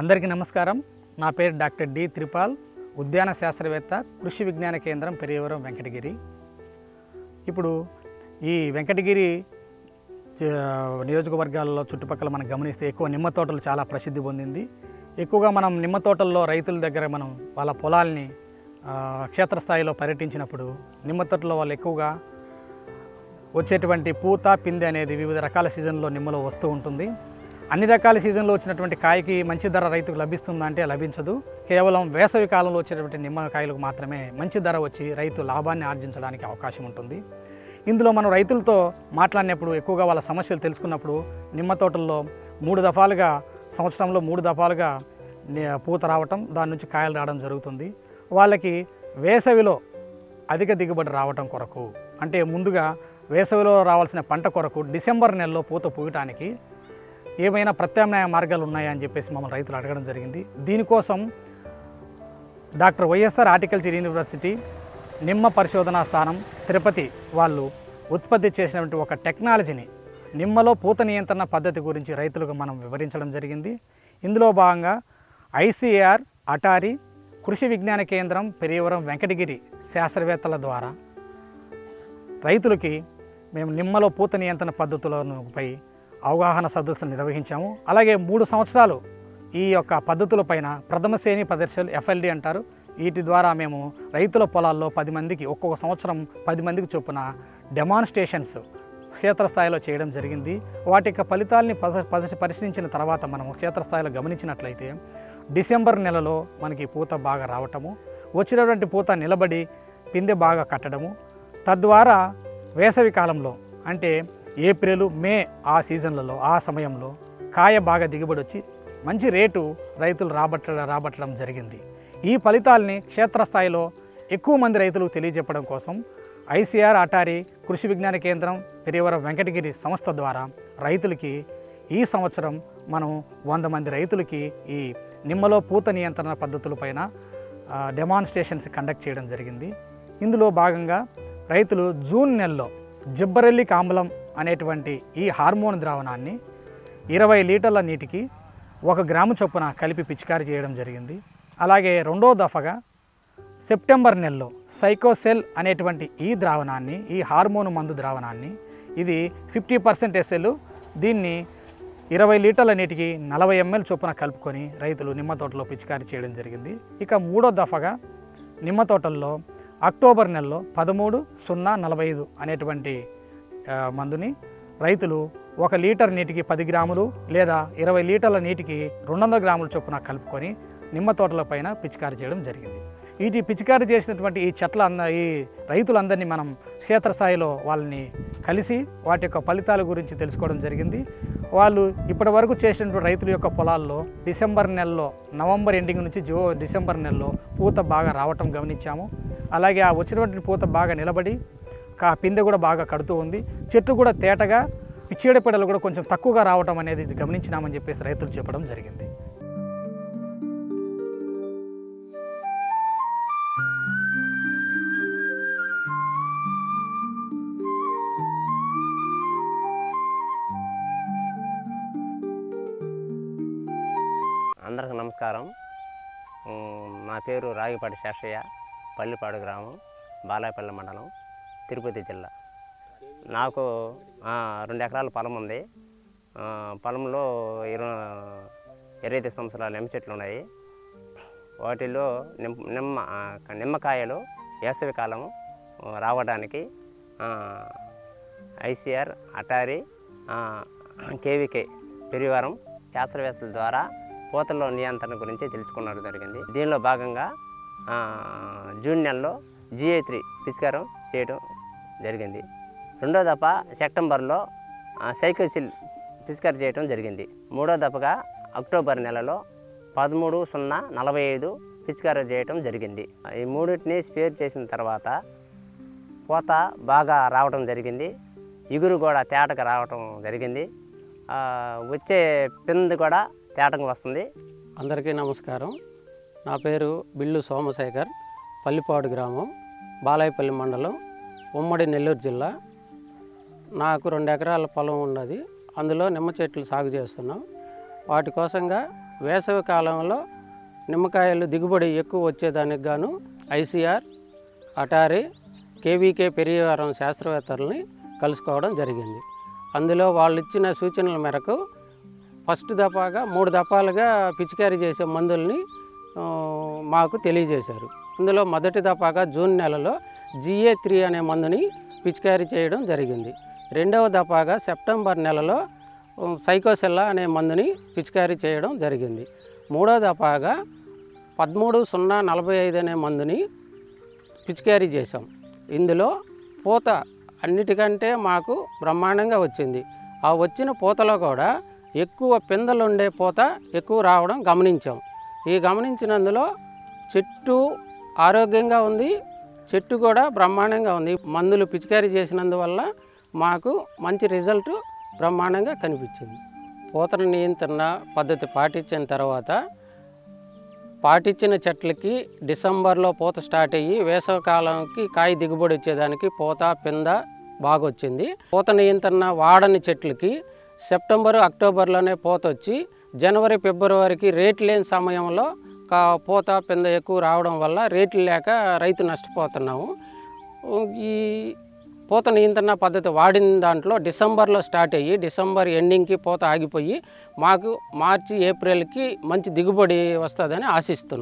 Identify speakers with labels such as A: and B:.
A: అందరికీ నమస్కారం. నా పేరు డాక్టర్ డి త్రిపాల్ ఉద్యాన శాస్త్రవేత్త కృషి విజ్ఞాన కేంద్రం పెరియవరం వెంకటగిరి. ఇప్పుడు ఈ వెంకటగిరి నియోజకవర్గాల్లో చుట్టుపక్కల మనం గమనిస్తే ఎక్కువ నిమ్మ తోటలు చాలా ప్రసిద్ధి పొందింది. ఎక్కువగా మనం నిమ్మ తోటల్లో రైతుల దగ్గర మనం వాళ్ళ పొలాల్ని క్షేత్రస్థాయిలో పర్యటించినప్పుడు నిమ్మ తోటలో వాళ్ళు ఎక్కువగా వచ్చేటువంటి పూత పిందె అనేది వివిధ రకాల సీజన్లో నిమ్మలో వస్తూ ఉంటుంది. అన్ని రకాల సీజన్లో వచ్చినటువంటి కాయకి మంచి ధర రైతుకు లభిస్తుందా అంటే లభించదు. కేవలం వేసవి కాలంలో వచ్చేటువంటి నిమ్మకాయలకు మాత్రమే మంచి ధర వచ్చి రైతు లాభాన్ని ఆర్జించడానికి అవకాశం ఉంటుంది. ఇందులో మనం రైతులతో మాట్లాడినప్పుడు ఎక్కువగా వాళ్ళ సమస్యలు తెలుసుకున్నప్పుడు నిమ్మ తోటల్లో మూడు దఫాలుగా సంవత్సరంలో మూడు దఫాలుగా పూత రావటం దాని నుంచి కాయలు రావడం జరుగుతుంది. వాళ్ళకి వేసవిలో అధిక దిగుబడి రావటం కొరకు అంటే ముందుగా వేసవిలో రావాల్సిన పంట కొరకు డిసెంబర్ నెలలో పూత పూయటానికి ఏమైనా ప్రత్యామ్నాయ మార్గాలు ఉన్నాయా అని చెప్పేసి మమ్మల్ని రైతులు అడగడం జరిగింది. దీనికోసం డాక్టర్ వైఎస్ఆర్ హార్టికల్చర్ యూనివర్సిటీ నిమ్మ పరిశోధనా స్థానం తిరుపతి వాళ్ళు ఉత్పత్తి చేసినటువంటి ఒక టెక్నాలజీని నిమ్మలో పూత నియంత్రణ పద్ధతి గురించి రైతులకు మనం వివరించడం జరిగింది. ఇందులో భాగంగా ఐసీఆర్ అటారీ కృషి విజ్ఞాన కేంద్రం పెరియవరం వెంకటగిరి శాస్త్రవేత్తల ద్వారా రైతులకి మేము నిమ్మలో పూత నియంత్రణ పద్ధతులపై అవగాహన సదస్సులు నిర్వహించాము. అలాగే మూడు సంవత్సరాలు ఈ యొక్క పద్ధతులపైన ప్రథమ శ్రేణి ప్రదర్శనలు ఎఫ్ఎల్డి అంటారు. వీటి ద్వారా మేము రైతుల పొలాల్లో పది మందికి ఒక్కొక్క సంవత్సరం పది మందికి చొప్పున డెమాన్స్ట్రేషన్స్ క్షేత్రస్థాయిలో చేయడం జరిగింది. వాటి యొక్క ఫలితాలని పరిశీలించిన తర్వాత మనం క్షేత్రస్థాయిలో గమనించినట్లయితే డిసెంబర్ నెలలో మనకి పూత బాగా రావటము వచ్చినటువంటి పూత నిలబడి పిందె బాగా కట్టడము తద్వారా వేసవి కాలంలో అంటే ఏప్రిల్ మే ఆ సీజన్లలో ఆ సమయంలో కాయ బాగా దిగుబడి వచ్చి మంచి రేటు రైతులు రాబట్ట రాబట్టడం జరిగింది. ఈ ఫలితాల్ని క్షేత్రస్థాయిలో ఎక్కువ మంది రైతులకు తెలియజెప్పడం కోసం ఐసీఆర్ అటారీ కృషి విజ్ఞాన కేంద్రం పెరియవరం వెంకటగిరి సంస్థ ద్వారా రైతులకి ఈ సంవత్సరం మనం వంద మంది రైతులకి ఈ నిమ్మలో పూత నియంత్రణ పద్ధతులపైన డెమాన్స్ట్రేషన్స్ కండక్ట్ చేయడం జరిగింది. ఇందులో భాగంగా రైతులు జూన్ నెలలో జిబ్బరెల్లిక్ ఆమ్లం అనేటువంటి ఈ హార్మోన్ ద్రావణాన్ని ఇరవై లీటర్ల నీటికి ఒక గ్రాము చొప్పున కలిపి పిచికారి చేయడం జరిగింది. అలాగే రెండో దఫగా సెప్టెంబర్ నెలలో సైకోసెల్ అనేటువంటి ఈ ద్రావణాన్ని ఈ హార్మోన్ మందు ద్రావణాన్ని ఇది ఫిఫ్టీ పర్సెంట్ ఎస్ఎల్ దీన్ని ఇరవై లీటర్ల నీటికి నలభై ఎంఎల్ చొప్పున కలుపుకొని రైతులు నిమ్మ తోటలో పిచికారి చేయడం జరిగింది. ఇక మూడో దఫగా నిమ్మ తోటల్లో అక్టోబర్ నెలలో పదమూడు సున్నా నలభై ఐదు అనేటువంటి మందుని రైతులు ఒక లీటర్ నీటికి పది గ్రాములు లేదా ఇరవై లీటర్ల నీటికి రెండు వందల గ్రాముల చొప్పున కలుపుకొని నిమ్మ తోటల పైన పిచికారి చేయడం జరిగింది. వీటి పిచికారి చేసినటువంటి ఈ చెట్ల అంద ఈ రైతులందరినీ మనం క్షేత్రస్థాయిలో వాళ్ళని కలిసి వాటి యొక్క ఫలితాల గురించి తెలుసుకోవడం జరిగింది. వాళ్ళు ఇప్పటి వరకు చేసినటువంటి రైతుల యొక్క పొలాల్లో డిసెంబర్ నెలలో నవంబర్ ఎండింగ్ నుంచి జో డిసెంబర్ నెలలో పూత బాగా రావటం గమనించాము. అలాగే ఆ వచ్చినటువంటి పూత బాగా నిలబడి కా పిందె కూడా బాగా కడుతూ ఉంది. చెట్టు కూడా తేటగా చీడపీడలు కూడా కొంచెం తక్కువగా రావటం అనేది గమనించినామని చెప్పేసి రైతులు చెప్పడం జరిగింది.
B: అందరికి నమస్కారం. నా పేరు రాగిపాటి శేషయ్య పల్లిపాడు గ్రామం బాలాయపల్లి మండలం. తిరుపతి జిల్లా. నాకు రెండు ఎకరాల పొలం ఉంది. పొలంలో ఇరవై ఇరవై ఐదు సంవత్సరాల నిమ్మ చెట్లు ఉన్నాయి. వాటిలో నిమ్మ నిమ్మ నిమ్మకాయలు వేసవి కాలం రావడానికి ఐసిఆర్ అటారీ కేవీకే పెరివారం శాస్త్రవేత్తల ద్వారా పూతల్లో నియంత్రణ గురించి తెలుసుకున్నట్టు జరిగింది. దీనిలో భాగంగా జూన్ నెలలో జిఏ త్రీ పిచికారం చేయడం జరిగింది. రెండో దఫ సెప్టెంబర్లో సైకోసిల్ పిచికారి చేయడం జరిగింది. మూడో దఫగా అక్టోబర్ నెలలో పదమూడు సున్నా నలభై ఐదు పిచికారి చేయటం జరిగింది. ఈ మూడింటిని స్పేర్ చేసిన తర్వాత పూత బాగా రావడం జరిగింది. ఇగురు కూడా తేటకు రావటం జరిగింది. వచ్చే పిండి కూడా తేటకు వస్తుంది.
C: అందరికీ నమస్కారం. నా పేరు బిల్లు సోమశేఖర్ పల్లిపాడు గ్రామం బాలాయపల్లి మండలం ఉమ్మడి నెల్లూరు జిల్లా. నాకు రెండు ఎకరాల పొలం ఉన్నది. అందులో నిమ్మ చెట్లు సాగు చేస్తున్నాం. వాటి కోసంగా వేసవి కాలంలో నిమ్మకాయలు దిగుబడి ఎక్కువ వచ్చేదానికి గాను ఐసీఆర్ అటారీ కేవీకే పెరియవరం శాస్త్రవేత్తలని కలుసుకోవడం జరిగింది. అందులో వాళ్ళు ఇచ్చిన సూచనల మేరకు ఫస్ట్ దఫాగా మూడు దఫాలుగా పిచికారీ చేసే మందుల్ని మాకు తెలియజేశారు. అందులో మొదటి దఫాగా జూన్ నెలలో జిఏ త్రీ అనే మందుని పిచికారీ చేయడం జరిగింది. రెండవ దఫాగా సెప్టెంబర్ నెలలో సైకోసెల్లా అనే మందుని పిచికారీ చేయడం జరిగింది. మూడో దఫాగా పదమూడు సున్నా నలభై ఐదు అనే మందుని పిచికారీ చేసాం ఇందులో పూత అన్నిటికంటే మాకు బ్రహ్మాండంగా వచ్చింది. ఆ వచ్చిన పూతలో కూడా ఎక్కువ పిందెలు ఉండే పూత ఎక్కువ రావడం గమనించాం. ఈ గమనించినందులో చెట్టు ఆరోగ్యంగా ఉంది చెట్టు కూడా బ్రహ్మాండంగా ఉంది. మందులు పిచికారీ చేసినందువల్ల మాకు మంచి రిజల్ట్ బ్రహ్మాండంగా కనిపించింది. పూతల నియంత్రణ పద్ధతి పాటించిన తర్వాత పాటించిన చెట్లకి డిసెంబర్లో పూత స్టార్ట్ అయ్యి వేసవికాలంకి కాయ దిగుబడి వచ్చేదానికి పూత పింద బాగా వచ్చింది పూత నియంత్రణ వాడని చెట్లకి సెప్టెంబరు అక్టోబర్లోనే పూత వచ్చి జనవరి ఫిబ్రవరికి రేట్ లేని సమయంలో పూత పింద ఎక్కువ రావడం వల్ల రేట్లు లేక రైతు నష్టపోతున్నాము. ఈ పూత నియంత్రణ పద్ధతి వాడిన దాంట్లో డిసెంబర్లో స్టార్ట్ అయ్యి డిసెంబర్ ఎండింగ్కి పూత ఆగిపోయి మాకు మార్చి ఏప్రిల్కి మంచి దిగుబడి వస్తుందని ఆశిస్తున్నాం.